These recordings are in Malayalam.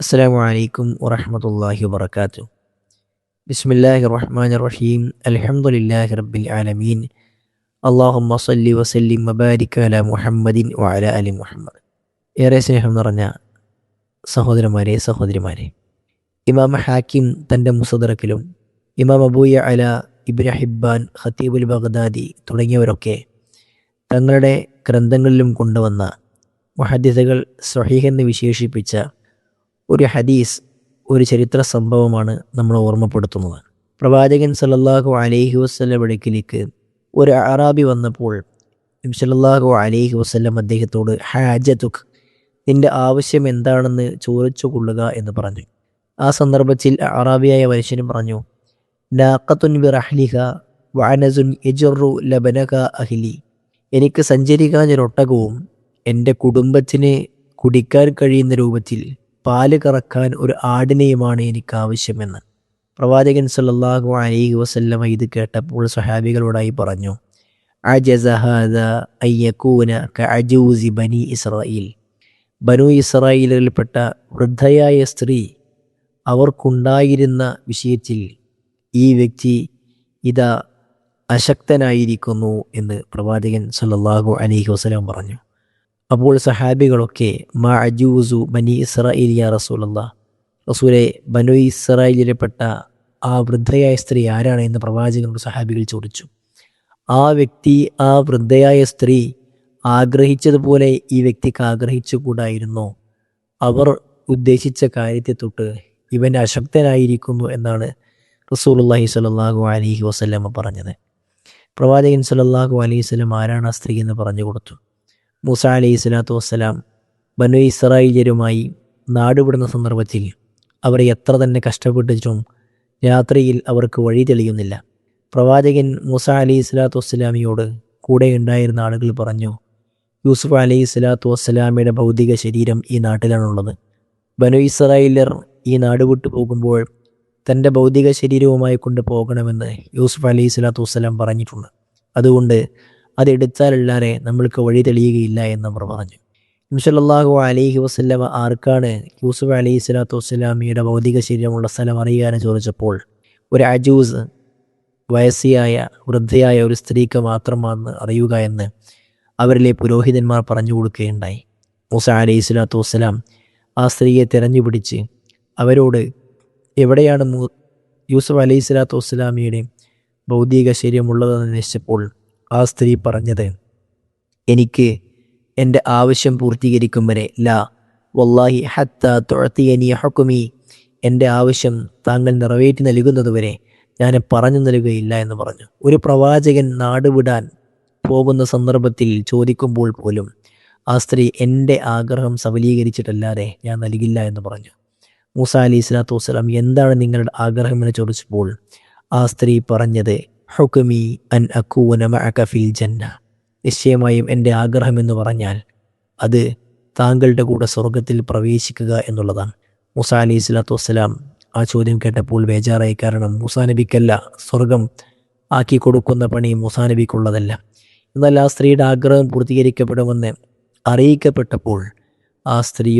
السلام عليكم ورحمة الله وبركاته بسم الله الرحمن الرحيم الحمد لله رب العالمين اللهم صل وسلم وبارك على محمد وعلى آل محمد ഏറെ സ്നേഹം നിറഞ്ഞ സഹോദരന്മാരെ സഹോദരിമാരെ ഇമാം ഹാക്കിം തൻ്റെ മുസദറക്കിലും ഇമാം അബൂയ അല ഇബ്ന ഹിബ്ബാൻ ഖത്തീബുൽ ബഗ്ദാദി തുടങ്ങിയവരൊക്കെ തങ്ങളുടെ ഗ്രന്ഥങ്ങളിലും കൊണ്ടുവന്ന മുഹദ്ദിസുകൾ സ്വഹീഹ് എന്ന് വിശേഷിപ്പിച്ച ഒരു ഹദീസ് ഒരു ചരിത്ര സംഭവമാണ് നമ്മൾ ഓർമ്മപ്പെടുത്തുന്നത്. പ്രവാചകൻ സല്ലല്ലാഹു അലൈഹി വസ്ലം അടുക്കിലേക്ക് ഒരു അറാബി വന്നപ്പോൾ സല്ലല്ലാഹു അലൈഹി വസ്ലം അദ്ദേഹത്തോട് ഹാജതുഖ് നിന്റെ ആവശ്യം എന്താണെന്ന് ചോദിച്ചു കൊള്ളുക എന്ന് പറഞ്ഞു. ആ സന്ദർഭത്തിൽ അറാബിയായ മനുഷ്യനും പറഞ്ഞു നാഖത്തുൻ ബിറഹ്ലിഹ വാനസുൻ യജുറു ലബനക അഹ്ലി. എനിക്ക് സഞ്ചരിക്കാൻ ഒരൊട്ടകവും എന്റെ കുടുംബത്തിന് കുടിക്കാൻ കഴിയുന്ന രൂപത്തിൽ പാൽ കറക്കാൻ ഒരു ആടിനെയുമാണ് എനിക്ക് ആവശ്യമെന്ന് പ്രവാചകൻ സല്ലാഹു അലൈഹി വസല്ലമ ഇത് കേട്ടപ്പോൾ സഹാബികളോടായി പറഞ്ഞു ബനി ഇസ്രായേൽ ബനു ഇസ്രായേലിൽപ്പെട്ട വൃദ്ധയായ സ്ത്രീ അവർക്കുണ്ടായിരുന്ന വിഷയത്തിൽ ഈ വ്യക്തി ഇതാ അശക്തനായിരിക്കുന്നു എന്ന് പ്രവാചകൻ സല്ലാഹു അലൈഹി വസല്ലം പറഞ്ഞു. അപ്പോൾ സഹാബികളൊക്കെ മാ അജൂസു ബനി ഇസ്രായേൽ യാ റസൂലല്ല. റസൂലെ ബനു ഇസ്രായേലിൽപ്പെട്ട ആ വൃദ്ധയായ സ്ത്രീ ആരാണ് എന്ന് പ്രവാചകനോട് സഹാബികൾ ചോദിച്ചു. ആ വ്യക്തി ആ വൃദ്ധയായ സ്ത്രീ ആഗ്രഹിച്ചതുപോലെ ഈ വ്യക്തിക്ക് ആഗ്രഹിച്ചുകൂടായിരുന്നോ. അവർ ഉദ്ദേശിച്ച കാര്യത്തെ തൊട്ട് ഇവൻ അശക്തനായിരിക്കുന്നു എന്നാണ് റസൂലുള്ളാഹി സ്വല്ലല്ലാഹു അലഹി വസല്ലമ പറഞ്ഞത്. പ്രവാചകൻ സലല്ലാഹു അലൈഹി വസല്ലം ആരാണ് ആ സ്ത്രീ എന്ന് പറഞ്ഞു കൊടുത്തു. മൂസ അലൈഹി സ്വലാത്തു വസ്സലാം ബനു ഇസ്രായേലരുമായി നാടുവിടുന്ന സന്ദർഭത്തിൽ അവർ എത്ര തന്നെ കഷ്ടപ്പെട്ടിട്ടും രാത്രിയിൽ അവർക്ക് വഴി തെളിയുന്നില്ല. പ്രവാചകൻ മൂസ അലൈഹി സ്വലാത്തു വസ്സലാമിയോട് കൂടെ ഉണ്ടായിരുന്ന ആളുകൾ പറഞ്ഞു യൂസുഫ് അലൈഹി സ്വലാത്തു വസ്സലാമിയുടെ ഭൗതിക ശരീരം ഈ നാട്ടിലാണുള്ളത്. ബനു ഇസ്രായേലർ ഈ നാട് വിട്ടു പോകുമ്പോൾ തന്റെ ഭൗതിക ശരീരവുമായി കൊണ്ട് പോകണമെന്ന് യൂസുഫ് അലൈഹി സ്വലാത്തു വസ്സലാം പറഞ്ഞിട്ടുണ്ട്. അതുകൊണ്ട് അതെടുത്താലല്ലാതെ നമ്മൾക്ക് വഴി തെളിയുകയില്ല എന്ന് അവർ പറഞ്ഞു. ഇംസല്ലാഹു അലൈഹി വസ്ലമ ആർക്കാണ് യൂസുഫ് അലി സ്വലാത്തു വസ്സലാമിയുടെ ഭൗതിക ശരീരമുള്ള സ്ഥലം അറിയാൻ ചോദിച്ചപ്പോൾ ഒരു അജൂസ് വയസ്സിയായ വൃദ്ധയായ ഒരു സ്ത്രീക്ക് മാത്രമാണ് അറിയുക എന്ന് അവരിലെ പുരോഹിതന്മാർ പറഞ്ഞു കൊടുക്കുകയുണ്ടായി. മൂസ അലൈഹി സ്വലാത്തു വസ്സലാം ആ സ്ത്രീയെ തിരഞ്ഞുപിടിച്ച് അവരോട് എവിടെയാണ് യൂസുഫ് അലൈഹി സ്വലാത്തു വസ്സലാമിയുടെ ഭൗതിക ശരീരമുള്ളതെന്ന് അന്വേഷിച്ചപ്പോൾ ആ സ്ത്രീ പറഞ്ഞത്. എനിക്ക് എന്റെ ആവശ്യം പൂർത്തീകരിക്കും വരെ ലാ വല്ലാഹി ഹത്ത തുഴത്തിയനി ഹക്കുമി എന്റെ ആവശ്യം താങ്കൾ നിറവേറ്റി നൽകുന്നതുവരെ ഞാൻ പറഞ്ഞു നൽകുകയില്ല എന്ന് പറഞ്ഞു. ഒരു പ്രവാചകൻ നാടുവിടാൻ പോകുന്ന സന്ദർഭത്തിൽ ചോദിക്കുമ്പോൾ പോലും ആ സ്ത്രീ എന്റെ ആഗ്രഹം സബലീകരിച്ചിട്ടല്ലാതെ ഞാൻ നൽകില്ല എന്ന് പറഞ്ഞു. മൂസ അലി സ്വലാത്തു വസ്സലാം എന്താണ് നിങ്ങളുടെ ആഗ്രഹം എന്ന് ചോദിച്ചപ്പോൾ ആ സ്ത്രീ പറഞ്ഞത് ഹുക്കുമി അൻ അക്കൂന മഅകഫിൽ ജന്ന നിശ്ചയമായും എന്റെ ആഗ്രഹമെന്ന് പറഞ്ഞാൽ അത് താങ്കളുടെ കൂടെ സ്വർഗത്തിൽ പ്രവേശിക്കുക എന്നുള്ളതാണ്. മൂസ അലി സ്വലാത്തു വസ്സലാം ആ ചോദ്യം കേട്ടപ്പോൾ ബേജാറായി. കാരണം മൂസാ നബിക്കല്ല സ്വർഗം ആക്കി കൊടുക്കുന്ന പണി മൂസാ നബിക്കുള്ളതല്ല. എന്നാൽ ആ സ്ത്രീയുടെ ആഗ്രഹം പൂർത്തീകരിക്കപ്പെടുമെന്ന് അറിയിക്കപ്പെട്ടപ്പോൾ ആ സ്ത്രീ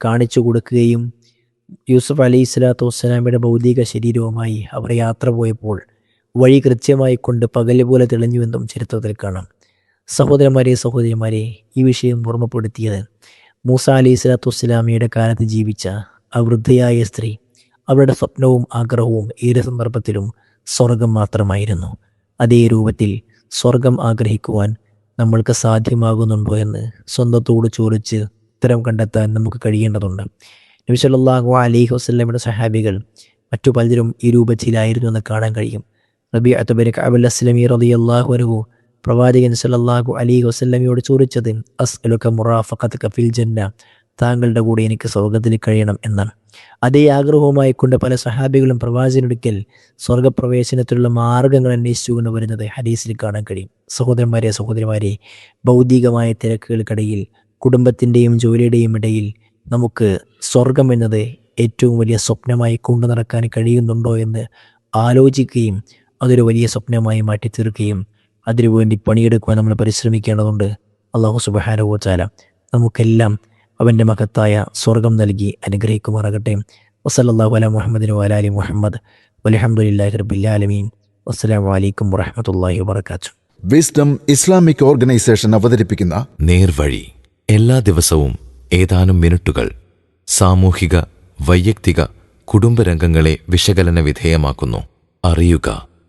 കാണിച്ചു കൊടുക്കുകയും യൂസുഫ് അലി സ്വലാത്തു വസ്സലാമിയുടെ ഭൗതിക ശരീരവുമായി അവർ യാത്ര പോയപ്പോൾ വഴി കൃത്യമായി കൊണ്ട് പകൽ പോലെ തെളിഞ്ഞുവെന്നും ചരിത്രത്തിൽ കാണാം. സഹോദരന്മാരെ സഹോദരിമാരെ ഈ വിഷയം ഓർമ്മപ്പെടുത്തിയത് മൂസ അലി സ്വലാത്തു വസ്സലാമിയുടെ കാലത്ത് ജീവിച്ച ആ വൃദ്ധയായ സ്ത്രീ. അവരുടെ സ്വപ്നവും ആഗ്രഹവും ഏത് സന്ദർഭത്തിലും സ്വർഗം മാത്രമായിരുന്നു. അതേ രൂപത്തിൽ സ്വർഗം ആഗ്രഹിക്കുവാൻ നമ്മൾക്ക് സാധ്യമാകുന്നുണ്ടോ എന്ന് സ്വന്തത്തോട് ചോദിച്ച് ഉത്തരം കണ്ടെത്താൻ നമുക്ക് കഴിയേണ്ടതുണ്ട്. നബി സല്ലല്ലാഹു അലൈഹി വസല്ലമയുടെ സഹാബികൾ മറ്റു പലരും ഈ രൂപത്തിലായിരുന്നു എന്ന് കാണാൻ കഴിയും. റബി അത്തബരി അബുൽ അസ്ലമി റളിയല്ലാഹു അൻഹു പ്രവാചകൻ സല്ലല്ലാഹു അലൈഹി വസല്ലമയോട് ചോദിച്ചത് അസ്അലുക മുറാഫഖതക ഫിൽ ജന്ന താങ്കളുടെ കൂടെ എനിക്ക് സ്വർഗത്തിൽ കഴിയണം എന്നാണ്. അതേ ആഗ്രഹവുമായി കൊണ്ട് പല സഹാബികളും പ്രവാചകനൊടുക്കൽ സ്വർഗപ്രവേശനത്തിലുള്ള മാർഗങ്ങൾ അന്വേഷിച്ചുകൊണ്ട് വരുന്നത് ഹദീസിൽ കാണാൻ കഴിയും. സഹോദരന്മാരെ സഹോദരിമാരെ ഭൗതികമായ തിരക്കുകൾക്കിടയിൽ കുടുംബത്തിന്റെയും ജോലിയുടെയും ഇടയിൽ നമുക്ക് സ്വർഗം എന്നത് ഏറ്റവും വലിയ സ്വപ്നമായി കൊണ്ടു നടക്കാൻ കഴിയുന്നുണ്ടോ എന്ന് ആലോചിക്കുകയും അതൊരു വലിയ സ്വപ്നമായി മാറ്റി തീർക്കുകയും അതിനുവേണ്ടി പണിയെടുക്കുവാൻ നമ്മൾ പരിശ്രമിക്കേണ്ടതുണ്ട്. അള്ളാഹു സുബഹാനുവച്ചാല നമുക്കെല്ലാം അവന്റെ മഹത്തായ സ്വർഗം നൽകി അനുഗ്രഹിക്കുമാറാകട്ടെ. വസലല്ലാഹു അല മുഹമ്മദിന് വലാലി മുഹമ്മദ്. വലഹമുല്ലാഹി റബില്ലാലമീൻ വസ്സലാമു അലൈക്കും വറഹമത്തല്ലാഹി വാബർക്കാത്തു വിസ്ഡം ഇസ്ലാമിക് ഓർഗനൈസേഷൻ അവതരിപ്പിക്കുന്ന നേർവഴി. എല്ലാ ദിവസവും ഏതാനും മിനിറ്റുകൾ സാമൂഹിക വൈയക്തിക കുടുംബരംഗങ്ങളെ വിശകലന വിധേയമാക്കുന്നു. അറിയുക.